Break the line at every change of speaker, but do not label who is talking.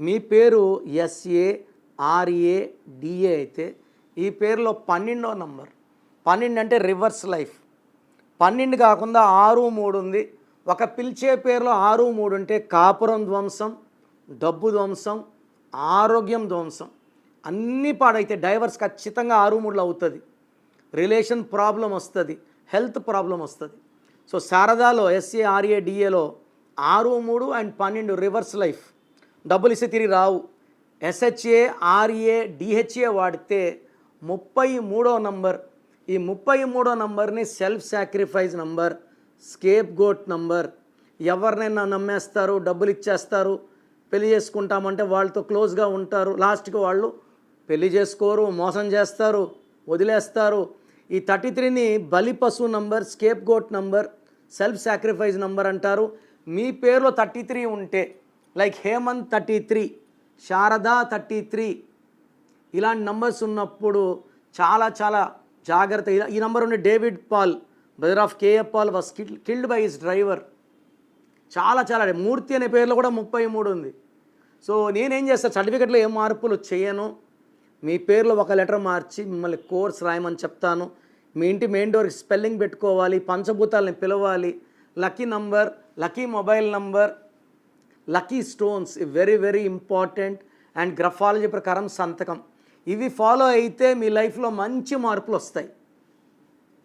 మీ పేరు SA RA DA అయితే ఈ పేరులో పన్నెండో నంబర్. పన్నెండు అంటే రివర్స్ లైఫ్. పన్నెండు కాకుండా ఆరు మూడు ఉంది. ఒక పిలిచే పేరులో ఆరు మూడు ఉంటే కాపురం ధ్వంసం డబ్బు ధ్వంసం ఆరోగ్యం ధ్వంసం. అన్నీ పాడైతే డైవర్స్ ఖచ్చితంగా ఆరు మూడులో అవుతుంది. రిలేషన్ ప్రాబ్లం వస్తుంది హెల్త్ ప్రాబ్లం వస్తుంది. సో శారదాలో ఎస్ఏ ఆర్ఏ డిఏలో ఆరు మూడు అండ్ పన్నెండు రివర్స్ లైఫ్. డబ్బులు ఇస్తే తిరిగి రావు. ఎస్హెచ్ఏ ఆర్ఏ డిహెచ్ఏ వాడితే ముప్పై మూడో నంబర్. ఈ ముప్పై మూడో నంబర్ని self sacrifice number scapegoat number. ఎవరినైనా నమ్మేస్తారు డబ్బులు ఇచ్చేస్తారు. పెళ్ళి చేసుకుంటామంటే వాళ్ళతో క్లోజ్గా ఉంటారు. లాస్ట్కి వాళ్ళు పెళ్ళి చేసుకోరు మోసం చేస్తారు వదిలేస్తారు. ఈ థర్టీ త్రీని బలి పశువు number scapegoat number self sacrifice number అంటారు. మీ పేరులో థర్టీ త్రీ ఉంటే like Hemanth thirty three Sharada thirty three ఇలాంటి నంబర్స్ ఉన్నప్పుడు చాలా చాలా జాగ్రత్త. ఇలా- ఈ నంబర్ ఉండే David Paul brother of KF Paul was killed by his driver చాలా చాలా మూర్తి అనే పేర్లో కూడా ముప్పై మూడు ఉంది. సో నేనేం చేస్తాను సర్టిఫికెట్లో ఏం మార్పులు చేయను. మీ పేర్లో ఒక లెటర్ మార్చి మిమ్మల్ని కోర్స్ రాయమని చెప్తాను. మీ ఇంటి మెయిన్ డోర్కి స్పెల్లింగ్ పెట్టుకోవాలి పంచభూతాలని పిలవాలి. Lucky number lucky mobile number lucky stones very very important and graphology ప్రకారం సంతకం. ఇవి ఫాలో అయితే మీ లైఫ్లో మంచి మార్పులు వస్తాయి.